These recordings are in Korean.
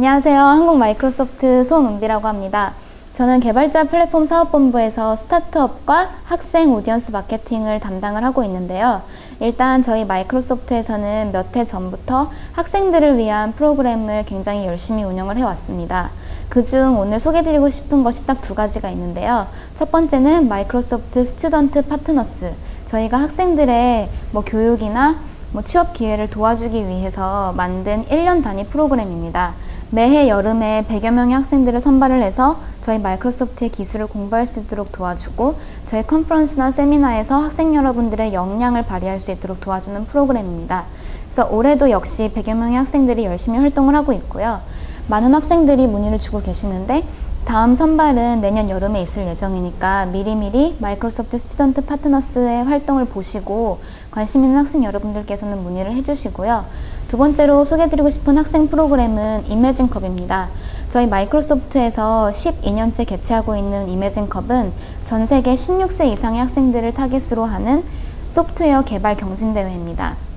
안녕하세요. 한국 마이크로소프트 송은비라고 합니다. 저는 개발자 플랫폼 사업본부에서 스타트업과 학생 오디언스 마케팅을 담당을 하고 있는데요. 일단 저희 마이크로소프트에서는 몇 해 전부터 학생들을 위한 프로그램을 굉장히 열심히 운영을 해왔습니다. 그중 오늘 소개드리고 싶은 것이 딱 두 가지가 있는데요. 첫 번째는 마이크로소프트 스튜던트 파트너스. 저희가 학생들의 뭐 교육이나 뭐 취업 기회를 도와주기 위해서 만든 1년 단위 프로그램입니다. 매해 여름에 100여 명의 학생들을 선발을 해서 저희 마이크로소프트의 기술을 공부할 수 있도록 도와주고 저희 컨퍼런스나 세미나에서 학생 여러분들의 역량을 발휘할 수 있도록 도와주는 프로그램입니다. 그래서 올해도 역시 100여 명의 학생들이 열심히 활동을 하고 있고요. 많은 학생들이 문의를 주고 계시는데 다음 선발은 내년 여름에 있을 예정이니까 미리미리 마이크로소프트 스튜던트 파트너스의 활동을 보시고 관심 있는 학생 여러분들께서는 문의를 해주시고요. 두 번째로 소개드리고 싶은 학생 프로그램은 이매진컵입니다. 저희 마이크로소프트에서 12년째 개최하고 있는 이매진컵은 전 세계 16세 이상의 학생들을 타깃으로 하는 소프트웨어 개발 경진대회입니다.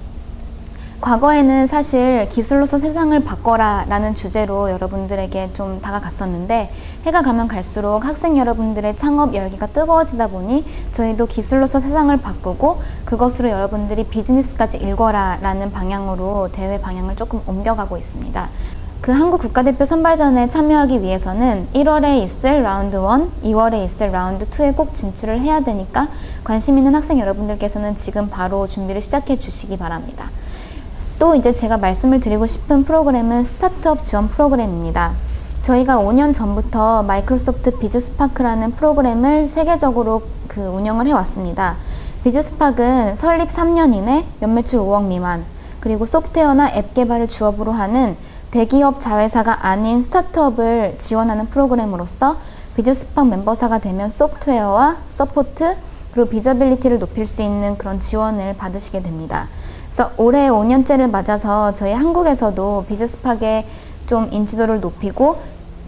과거에는 사실 기술로서 세상을 바꿔라 라는 주제로 여러분들에게 좀 다가갔었는데 해가 가면 갈수록 학생 여러분들의 창업 열기가 뜨거워지다 보니 저희도 기술로서 세상을 바꾸고 그것으로 여러분들이 비즈니스까지 읽어라 라는 방향으로 대회 방향을 조금 옮겨가고 있습니다. 그 한국 국가대표 선발전에 참여하기 위해서는 1월에 있을 라운드 1, 2월에 있을 라운드 2에 꼭 진출을 해야 되니까 관심 있는 학생 여러분들께서는 지금 바로 준비를 시작해 주시기 바랍니다. 또 이제 제가 말씀을 드리고 싶은 프로그램은 스타트업 지원 프로그램입니다. 저희가 5년 전부터 마이크로소프트 비즈스파크라는 프로그램을 세계적으로 그 운영을 해왔습니다. 비즈스파크는 설립 3년 이내 연매출 5억 미만, 그리고 소프트웨어나 앱 개발을 주업으로 하는 대기업 자회사가 아닌 스타트업을 지원하는 프로그램으로서 비즈스팍 멤버사가 되면 소프트웨어와 서포트 그리고 비저빌리티를 높일 수 있는 그런 지원을 받으시게 됩니다. 그래서 올해 5년째를 맞아서 저희 한국에서도 비즈스팍의 좀 인지도를 높이고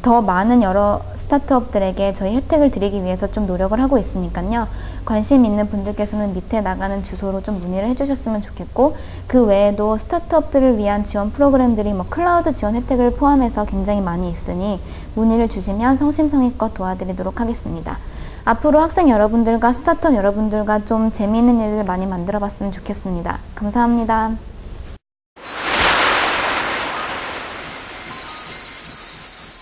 더 많은 여러 스타트업들에게 저희 혜택을 드리기 위해서 좀 노력을 하고 있으니까요. 관심 있는 분들께서는 밑에 나가는 주소로 좀 문의를 해주셨으면 좋겠고 그 외에도 스타트업들을 위한 지원 프로그램들이 뭐 클라우드 지원 혜택을 포함해서 굉장히 많이 있으니 문의를 주시면 성심성의껏 도와드리도록 하겠습니다. 앞으로 학생 여러분들과 스타트업 여러분들과 좀 재미있는 일을 많이 만들어 봤으면 좋겠습니다. 감사합니다.